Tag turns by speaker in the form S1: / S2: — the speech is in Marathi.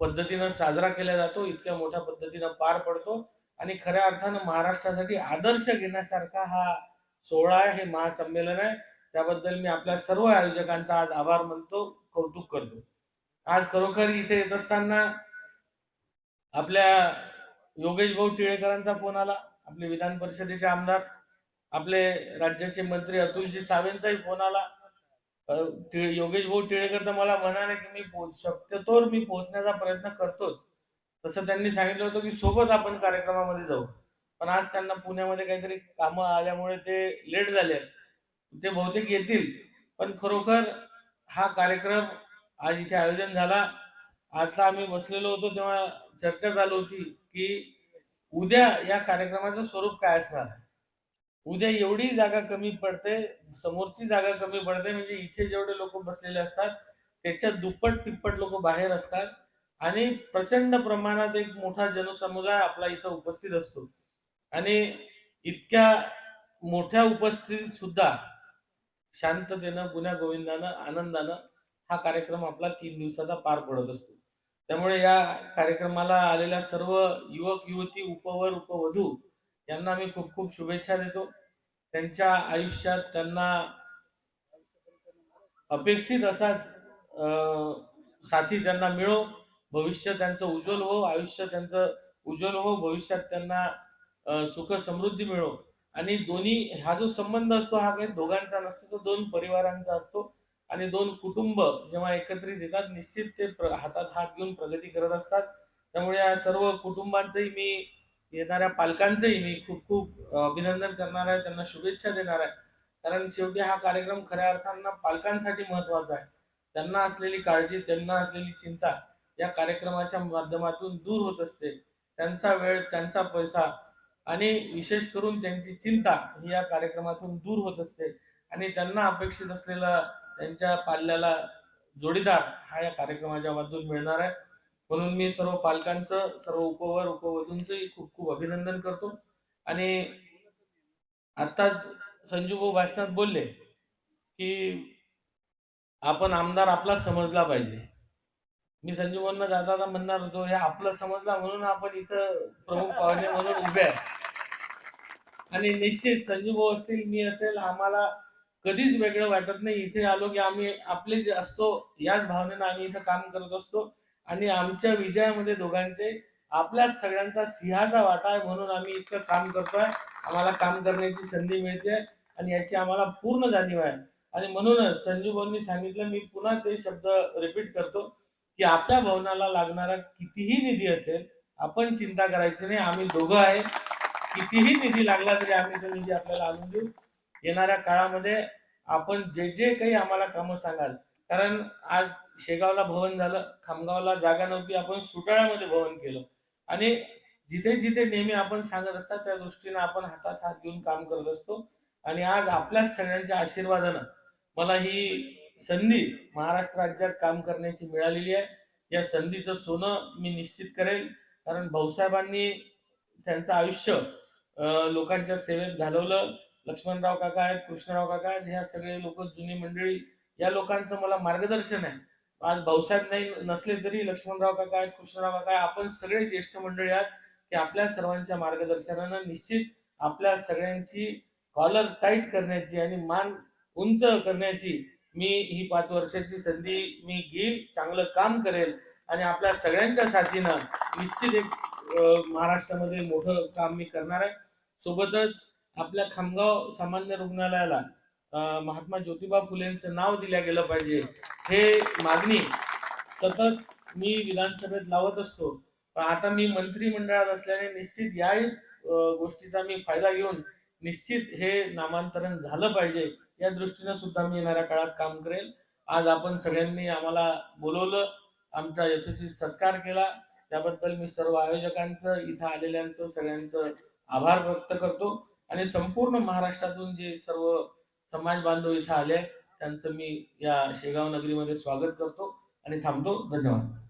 S1: पद्धतीनं साजरा केला जातो इतक्या मोठ्या पद्धतीनं पार पडतो आणि खऱ्या अर्थानं महाराष्ट्रासाठी आदर्श घेण्यासारखा हा सोहळा आहे हे महासंमेलन आहे. त्याबद्दल मी आपल्या सर्व आयोजकांचा आज आभार मानतो कौतुक करतो. आज खरोखर इथे येत असताना आपल्या योगेश भाऊ टिळेकरांचा फोन आला आपले विधान परिषदेचे आमदार आपले राज्याचे मंत्री अतुलजी सावेंचाही फोन आला. योगेश भाऊ टिळेकर तर मला म्हणाले की मी पोच- शक्यतोवर मी पोहोचण्याचा प्रयत्न करतोच. तसं त्यांनी सांगितलं होतं की सोबत आपण कार्यक्रमामध्ये जाऊ. पण आज त्यांना पुण्यामध्ये काहीतरी कामं आल्यामुळे ते लेट झाले आहेत. ते बहुतेक येतील. पण खरोखर हा कार्यक्रम आज इथे आयोजन झाला. आता आम्ही बसलेलो होतो तेव्हा चर्चा चालू होती की उद्या या कार्यक्रमाचं स्वरूप काय असणार? आहे उद्या एवढी जागा कमी पडते समोरची जागा कमी पडते म्हणजे इथे जेवढे लोक बसलेले असतात त्याच्या दुप्पट तिप्पट लोक बाहेर असतात. आणि प्रचंड प्रमाणात एक मोठा जनसमुदाय आपला इथं उपस्थित असतो. आणि इतक्या मोठ्या उपस्थितीत सुद्धा शांततेनं गुन्ह्या गोविंदानं आनंदानं हा कार्यक्रम आपला तीन दिवसाचा पार पडत असतो. त्यामुळे या कार्यक्रमाला आलेल्या सर्व युवक युवती उपवर उपवधू यांना मी खूप खूप शुभेच्छा देतो. त्यांच्या आयुष्यात त्यांना अपेक्षित असाच साथी त्यांना मिळो. भविष्य त्यांचं उज्ज्वल हो आयुष्य त्यांचं उज्ज्वल हो भविष्यात त्यांना सुख समृद्धी मिळो. आणि दोन्ही हा जो संबंध असतो हा काही दोघांचा नसतो तो दोन परिवारांचा असतो. आणि दोन कुटुंब जेव्हा एकत्रित येतात निश्चित ते प्र- हातात हात घेऊन प्रगती करत असतात. त्यामुळे या सर्व कुटुंबांचंही मी येणाऱ्या पालकांचंही मी खूप खूप अभिनंदन करणार आहे त्यांना शुभेच्छा देणार आहे. कारण शेवटी हा कार्यक्रम खऱ्या अर्थांना पालकांसाठी महत्त्वाचा आहे. त्यांना असलेली काळजी त्यांना असलेली चिंता या कार्यक्रमाच्या माध्यमातून दूर होत असते. त्यांचा वेळ त्यांचा पैसा आणि विशेष करून त्यांची चिंता ही या कार्यक्रमातून दूर होत असते. आणि त्यांना अपेक्षित असलेला त्यांच्या पाल्याला जोडीदार हा या कार्यक्रमाच्या मधून मिळणार आहे. म्हणून मी सर्व पालकांचं सर्व उपवर उपवधूंचंही खूप खूप अभिनंदन करतो. आणि आत्ताच संजू भाऊ भाषणात बोलले की आपण आमदार आपला समजला पाहिजे. मी संजू भाऊंना जाता जाता म्हणणार होतो हे आपलं समजला म्हणून आपण इथं प्रमुख पाहुणे म्हणून उभे आहे. आणि निश्चित संजू भाऊ असतील मी असेल आम्हाला कधीच वेगळं वाटत नाही. इथे आलो की आम्ही आपले जे असतो याच भावनेनं आम्ही इथं काम करत असतो. आणि आमच्या विजयामध्ये दोघांचे आपल्याच सगळ्यांचा सिंहाचा वाटा आहे म्हणून आम्ही इतकं काम करतोय. आम्हाला काम करण्याची संधी मिळते आणि याची आम्हाला पूर्ण जाणीव आहे. आणि म्हणूनच संजू भाऊंनी सांगितलं मी पुन्हा ते शब्द रिपीट करतो की आपल्या भवनाला लागणारा कितीही निधी असेल आपण चिंता करायची नाही. आम्ही दोघं आहे. कितीही निधी लागला तरी आम्ही तो निधी आपल्याला आणून देऊ. येणाऱ्या काळामध्ये आपण जे जे काही आम्हाला कामं सांगाल कारण आज शेगावला भवन झालं खामगावला जागा नव्हती आपण सुटाळ्यामध्ये भवन केलं. आणि जिथे जिथे नेहमी आपण सांगत असतात त्या दृष्टीने आपण हातात हात घेऊन काम करत असतो. आणि आज आपल्याच सगळ्यांच्या आशीर्वादानं मला ही संधी महाराष्ट्र राज्यात काम करण्याची मिळालेली आहे. या संधीचं सोनं मी निश्चित करेल. कारण भाऊसाहेबांनी त्यांचं आयुष्य लोकांच्या सेवेत घालवलं. लक्ष्मणराव काका आहेत कृष्णराव काका आहेत ह्या सगळे लोक जुनी मंडळी या लोकांचं मला मार्गदर्शन आहे. आज भाऊसाहेब नाही नसले तरी लक्ष्मणराव काका आहेत कृष्णराव काका आहेत आपण सगळे ज्येष्ठ मंडळी आहात की आपल्या सर्वांच्या मार्गदर्शनानं निश्चित आपल्या सगळ्यांची कॉलर टाईट करण्याची आणि मान उंच करण्याची मी ही पाच वर्षाची संधी मी घेईल चांगलं काम करेल आणि आपल्या सगळ्यांच्या साथीनं निश्चित एक महाराष्ट्रामध्ये मोठं काम मी करणार आहे. सोबतच आपल्या खामगाव सामान्य रुग्णालयाला महात्मा ज्योतिबा फुलेंचं नाव दिल्या गेलं पाहिजे. हे मागणी सतत मी विधानसभेत लावत असतो. पण आता मी मंत्रिमंडळात असल्याने निश्चित याही गोष्टीचा मी फायदा घेऊन निश्चित हे नामांतरण झालं पाहिजे. या दृष्टीने सुद्धा मी येणाऱ्या काळात काम करेल. आज आपण सगळ्यांनी आम्हाला बोलवलं आमचा यथोचित सत्कार केला. त्याबद्दल मी सर्व आयोजकांचं इथं आलेल्यांचं सगळ्यांचं आभार व्यक्त करतो. आणि संपूर्ण महाराष्ट्रातून जे सर्व समाज बांधव इथं आले त्यांचं मी या शेगाव नगरीमध्ये स्वागत करतो आणि थांबतो. धन्यवाद.